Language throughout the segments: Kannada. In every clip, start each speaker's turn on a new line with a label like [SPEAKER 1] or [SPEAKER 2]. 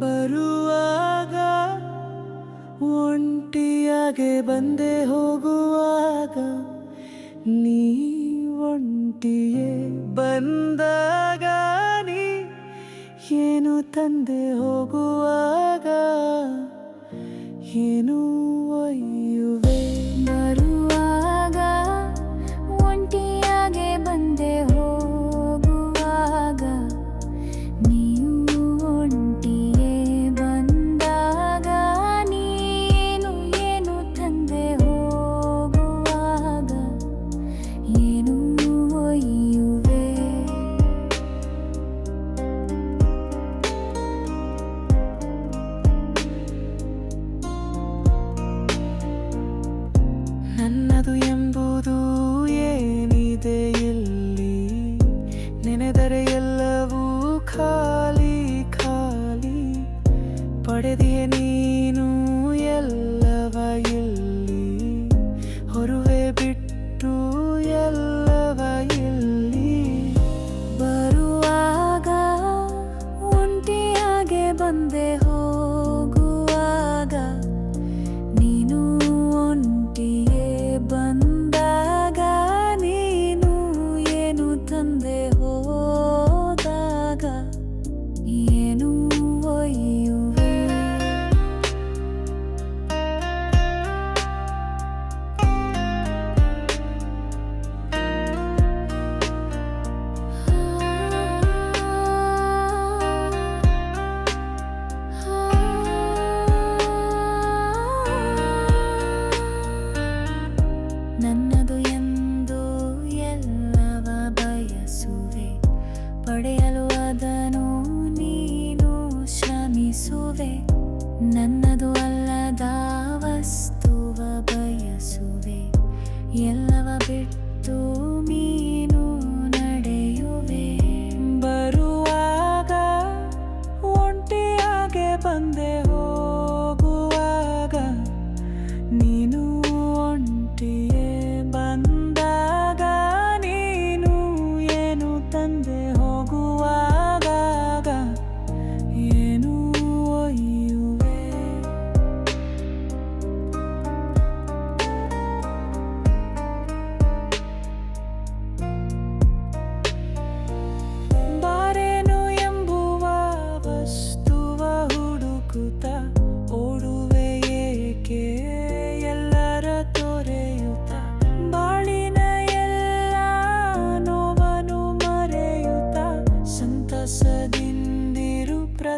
[SPEAKER 1] ಬರುವಾಗ ಒಂಟಿಯಾಗೆ ಬಂದೆ ಹೋಗುವಾಗ ನೀ ತಂದೆ ಹೋಗುವಾಗ ಏನೂ ಒಯ್ಯುವೆ? ಎಂಬುದು ಏನಿದೆ ಇಲ್ಲಿ? ನೆನೆದರೆ ಎಲ್ಲವೂ ಖಾಲಿ ಖಾಲಿ. ಪಡೆದಿಯ ನೀನು ಎಲ್ಲವ ಇಲ್ಲಿ? ಹೊರುವೆ ಬಿಟ್ಟು ಎಲ್ಲವ ಇಲ್ಲಿ?
[SPEAKER 2] ಬರುವಾಗ ಒಂಟಿಯಾಗೆ ಬಂದೆ
[SPEAKER 1] Y ella va a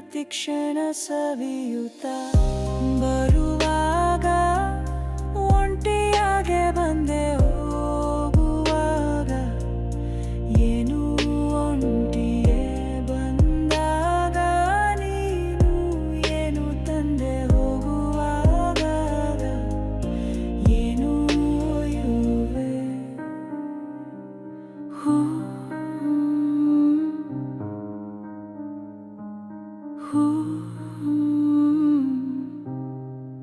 [SPEAKER 1] ಪ್ರತಿಕ್ಷಣ ಸವಿಯುತ್ತ ಬರು